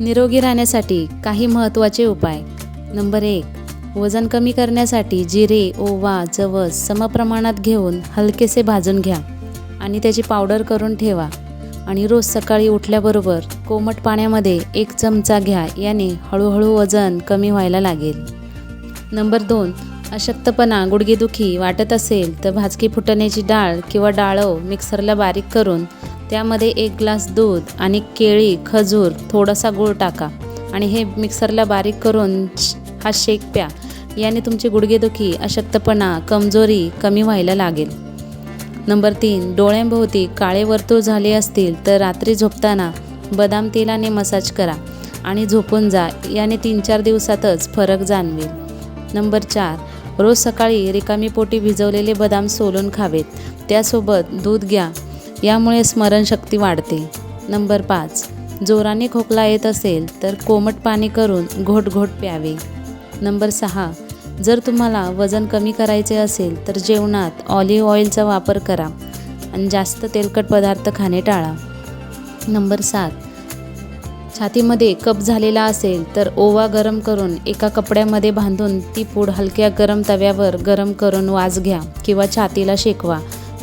निरोगी राहण्यासाठी काही महत्त्वाचे उपाय. नंबर एक वजन कमी करण्यासाठी जिरे ओवा जवस समप्रमाणात घेऊन हलकेसे भाजून घ्या आणि त्याची पावडर करून ठेवा. आणि रोज सकाळी उठल्याबरोबर कोमट पाण्यामध्ये एक चमचा घ्या याने हळूहळू वजन कमी व्हायला लागेल. नंबर दोन अशक्तपणा गुडघेदुखी वाटत असेल तर भाजकी फुटण्याची डाळ किंवा डाळव मिक्सरला बारीक करून त्यामध्ये एक ग्लास दूध आणि केळी खजूर थोडासा गूळ टाका आणि हे मिक्सरला बारीक करून हा शेक प्या. याने तुमची गुडघेदुखी अशक्तपणा कमजोरी कमी व्हायला लागेल. नंबर तीन डोळ्यांभोवती काळे वर्तुळ झाले असतील तर रात्री झोपताना बदाम तेलाने मसाज करा आणि झोपून जा. याने तीन चार दिवसातच फरक जाणवेल. नंबर चार रोज सकाळी रिकामी पोटी भिजवलेले बदाम सोलून खावेत. त्यासोबत दूध घ्या. यामुळे स्मरणशक्ती वाढते. नंबर पाच. जोराने खोकला येत असेल तर कोमट पाणी करून घोट घोट प्यावे. नंबर सहा. जर तुम्हाला वजन कमी करायचे असेल तर जेवणात ऑलिव्ह ऑइलचा वापर करा आणि जास्त तेलकट पदार्थ खाणे टाळा. नंबर सात. छातीमध्ये कप झालेला असेल तर ओवा गरम करून एका कपड्यामध्ये बांधून ती पूड हलक्या गरम तव्यावर गरम करून वाज घ्या किंवा छातीला शेकवा.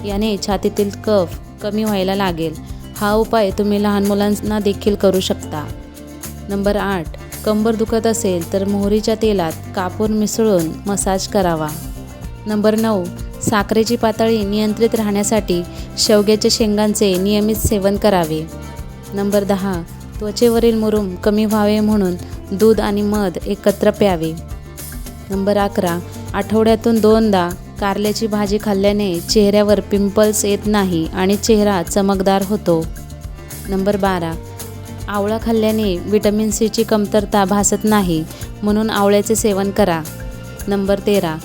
याने छातीतील कफ कमी व्हायला लागेल. हा उपाय तुम्ही लहान मुलांना देखील करू शकता. नंबर आठ कंबर दुखत असेल तर मोहरीच्या तेलात कापूर मिसळून मसाज करावा. नंबर नऊ साखरेची पातळी नियंत्रित राहण्यासाठी शेवग्याच्या शेंगांचे नियमित सेवन करावे. नंबर दहा त्वचेवरील मुरुम कमी व्हावे म्हणून दूध आणि मध एकत्र प्यावे. नंबर अकरा आठवड्यातून दोनदा कारल्याची भाजी खाल्ल्याने चेहऱ्यावर पिंपल्स येत नाही आणि चेहरा चमकदार होतो. नंबर बारा. आवळा खाल्ल्याने विटॅमिन सीची कमतरता भासत नाही म्हणून आवळ्याचे सेवन करा. नंबर तेरा.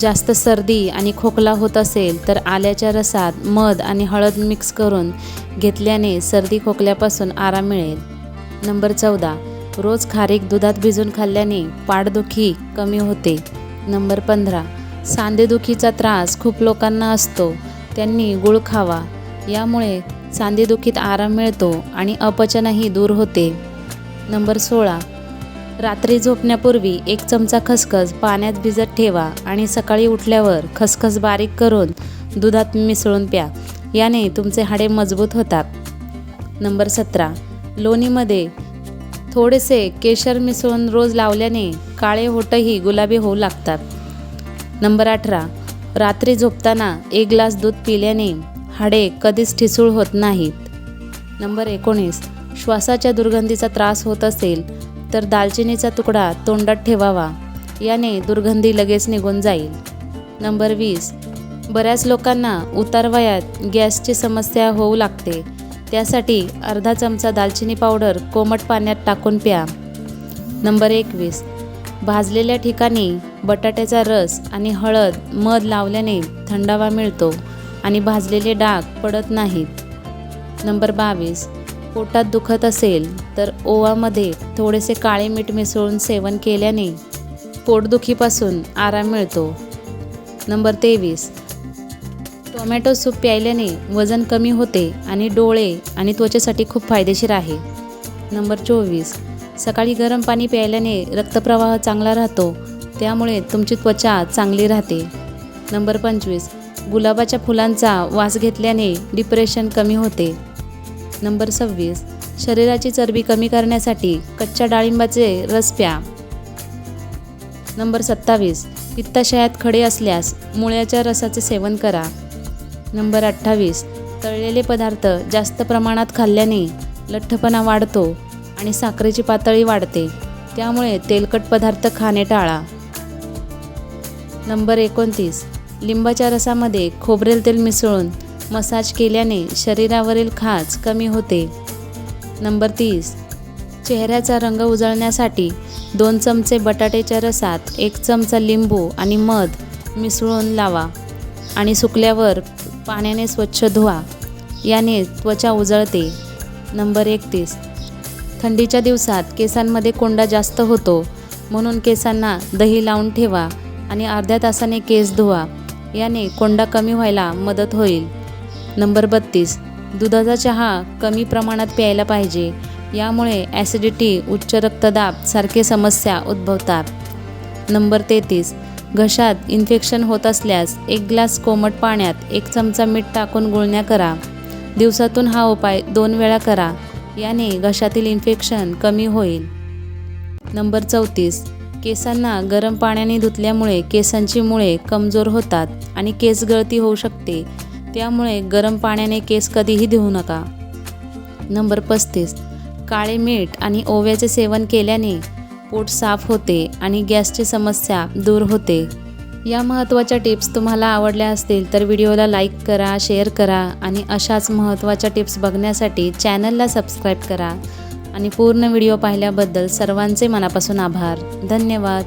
जास्त सर्दी आणि खोकला होत असेल तर आल्याच्या रसात मध आणि हळद मिक्स करून घेतल्याने सर्दी खोकल्यापासून आराम मिळेल. नंबर चौदा. रोज खारीक दुधात भिजून खाल्ल्याने पाठदुखी कमी होते. नंबर पंधरा. सांधेदुखीचा त्रास खूप लोकांना असतो. त्यांनी गुळ खावा. यामुळे सांधेदुखीत आराम मिळतो आणि अपचनही दूर होते. नंबर सोळा. रात्री झोपण्यापूर्वी एक चमचा खसखस पाण्यात भिजत ठेवा आणि सकाळी उठल्यावर खसखस बारीक करून दुधात मिसळून प्या. याने तुमचे हाडे मजबूत होतात. नंबर सतरा. लोणीमध्ये थोडेसे केशर मिसळून रोज लावल्याने काळे होटही गुलाबी होऊ लागतात. नंबर अठरा. रात्री झोपताना एक ग्लास दूध पिल्याने हाडे कधीच ठिसूळ होत नाहीत. नंबर एकोणीस. श्वासाच्या दुर्गंधीचा त्रास होत असेल तर दालचिनीचा तुकडा तोंडात ठेवावा. याने दुर्गंधी लगेच निघून जाईल. नंबर वीस. बऱ्याच लोकांना उतारवयात गॅसची समस्या होऊ लागते. त्यासाठी अर्धा चमचा दालचिनी पावडर कोमट पाण्यात टाकून प्या. नंबर एकवीस. भाजलेल्या ठिकाणी बटाट्याचा रस आणि हळद मध लावल्याने थंडावा मिळतो आणि भाजलेले डाग पडत नाहीत. नंबर बावीस. पोटात दुखत असेल तर ओवामध्ये थोडेसे काळे मीठ मिसळून सेवन केल्याने पोटदुखीपासून आराम मिळतो. नंबर तेवीस. टोमॅटो सूप प्यायल्याने वजन कमी होते आणि डोळे आणि त्वचेसाठी खूप फायदेशीर आहे. नंबर चोवीस. सकाळी गरम पाणी प्यायल्याने रक्तप्रवाह चांगला राहतो. त्यामुळे तुमची त्वचा चांगली राहते. नंबर पंचवीस. गुलाबाच्या फुलांचा वास घेतल्याने डिप्रेशन कमी होते. नंबर सव्वीस. शरीराची चरबी कमी करण्यासाठी कच्च्या डाळिंबाचे रस प्या. नंबर सत्तावीस. पित्ताशयात खडे असल्यास मुळ्याच्या रसाचे सेवन करा. नंबर अठ्ठावीस. तळलेले पदार्थ जास्त प्रमाणात खाल्ल्याने लठ्ठपणा वाढतो. आणि साखरेची पातळी वाढते. त्यामुळे तेलकट पदार्थ खाणे टाळा. नंबर एकोणतीस. लिंबाच्या रसामध्ये खोबरेल तेल मिसळून मसाज केल्याने शरीरावरील खाज कमी होते. नंबर तीस. चेहऱ्याचा रंग उजळण्यासाठी दोन चमचे बटाट्याच्या रसात एक चमचा लिंबू आणि मध मिसळून लावा आणि सुकल्यावर पाण्याने स्वच्छ धुवा. याने त्वचा उजळते. नंबर एकतीस. थंडीच्या दिवसात केसांमध्ये कोंडा जास्त होतो. म्हणून केसांना दही लावून ठेवा आणि अर्ध्या तासाने केस धुवा. याने कोंडा कमी व्हायला मदत होईल. नंबर बत्तीस. दुधाचा चहा कमी प्रमाणात प्यायला पाहिजे. यामुळे ॲसिडिटी उच्च रक्तदाब सारखे समस्या उद्भवतात. नंबर तेहतीस. घशात इन्फेक्शन होत असल्यास एक ग्लास कोमट पाण्यात एक चमचा मीठ टाकून गुळण्या करा. दिवसातून हा उपाय दोन वेळा करा. याने घशातील इन्फेक्शन कमी होईल. नंबर चौतीस. केसांना गरम पाण्याने धुतल्यामुळे केसांची मुळे कमजोर होतात आणि केस गळती होऊ शकते. त्यामुळे गरम पाण्याने केस कधीही धुवू नका. नंबर पस्तीस. काळे मीठ आणि ओव्याचे सेवन केल्याने पोट साफ होते आणि गॅसची समस्या दूर होते. या महत्त्वाच्या टिप्स तुम्हाला आवडल्या असतील तर व्हिडिओला लाईक करा शेअर करा आणि अशाच महत्त्वाच्या टिप्स बघण्यासाठी चॅनलला सबस्क्राईब करा. आणि पूर्ण व्हिडिओ पाहिल्याबद्दल सर्वांचे मनापासून आभार. धन्यवाद.